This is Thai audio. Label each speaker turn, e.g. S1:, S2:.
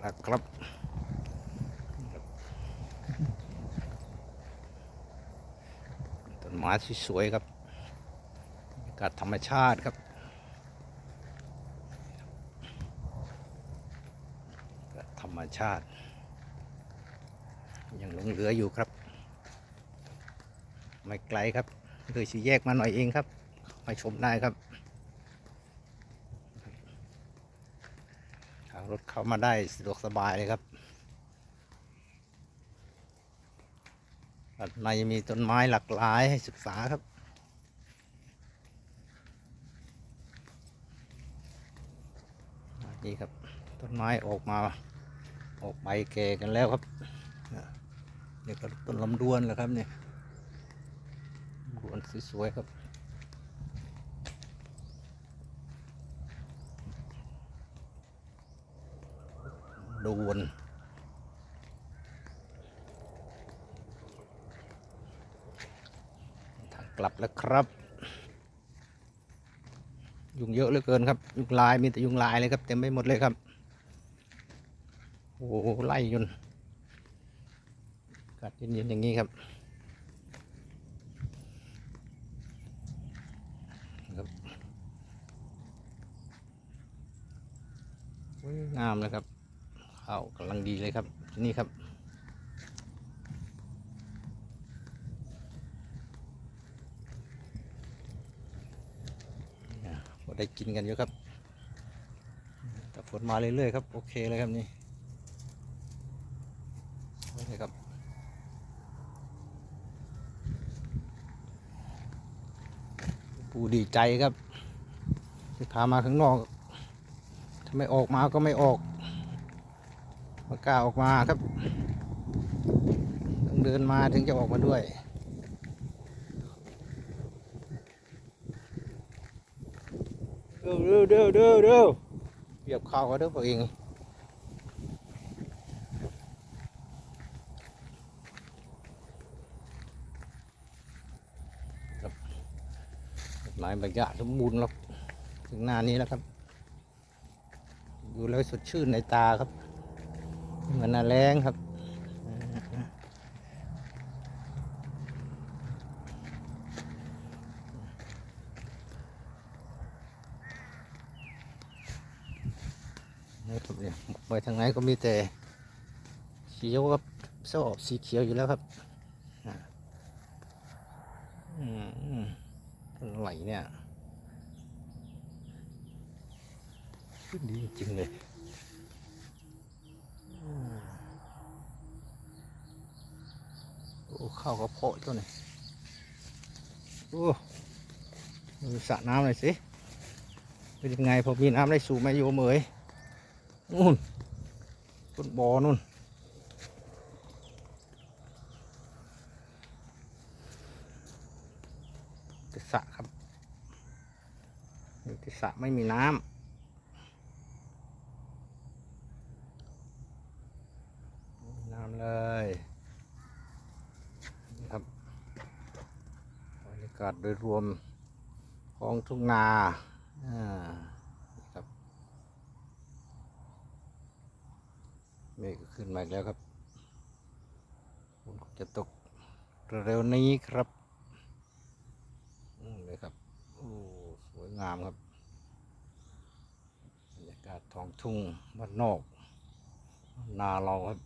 S1: แล้วครับ ต้นไม้สวยครับบรรยากาศธรรมชาติครับกาศธรรมชาติ ยังหลงเหลืออยู่ครับ ไม่ไกลครับเลยสีแยกมาหน่อยเองครับ มาชมได้ครับทาง รถเข้ามาได้สะดวกสบายเลยครับด้านในมีต้นไม้หลากหลายให้ศึกษาครับนี่ครับต้นไม้ออกมาออกใบแก่กันแล้วครับนี่ก็ต้นลำดวนแหละครับเนี่ยดวนสวยๆครับ ดวนทางกลับแล้วครับ ยุงเยอะเหลือเกินครับ ยุงลายมีแต่ยุงลายเลยครับ เต็มไปหมดเลยครับ โอ้ไล่จนกัดเย็นๆอย่างนี้ครับครับสวยงามเลยครับ ข้าวกำลังดีเลยครับที่นี่ครับพอได้กินกันเยอะครับแต่ฝนมาเรื่อยๆครับ โอเคเลยครับนี่โอเคครับปูดีใจครับที่พามาข้างนอกถ้าไม่ออกมาก็ไม่ออก มากล้าออกมาครับ ต้องเดินมาถึงจะออกมาด้วย เร็วเร็วเร็วเร็วเร็วเหยียบเข่าก็เด้อพวกเองหมายบรรยากาศสมบูรณ์แล้วถึงหน้านี้แล้วครับ ดูแล้วสดชื่นในตาครับเห มือนนาแรงครับนี่ครับเนี่ยไปทางไหนก็มีแต่เขียวครับเสื้อออกสีเขียวอยู่แล้วครับอืมอะไรเนี่ย ดีจริงเลยอืม โอ้ข้ากระเพาะตัวนี้โอ้ดูสระน้ำหน่อยสิเป็นยังไงพอมีน้ำได้สูบไหมโยมเอ๋ยนู่นต้นบอนู่นติสระครับอยู่ที่สระไม่มีน้ำไม่มีน้ำเลยนี่ครับบรรยาศโดยรวมของทุ่งนานี่ครับเมฆก็ขึ้นมาอีกแล้วครับฝนจะตกเร็วๆนี้ครับเลยครับโอ้สวยงามครับบรรยากาศท้องทุ่งบ้านนอก นาเราครับ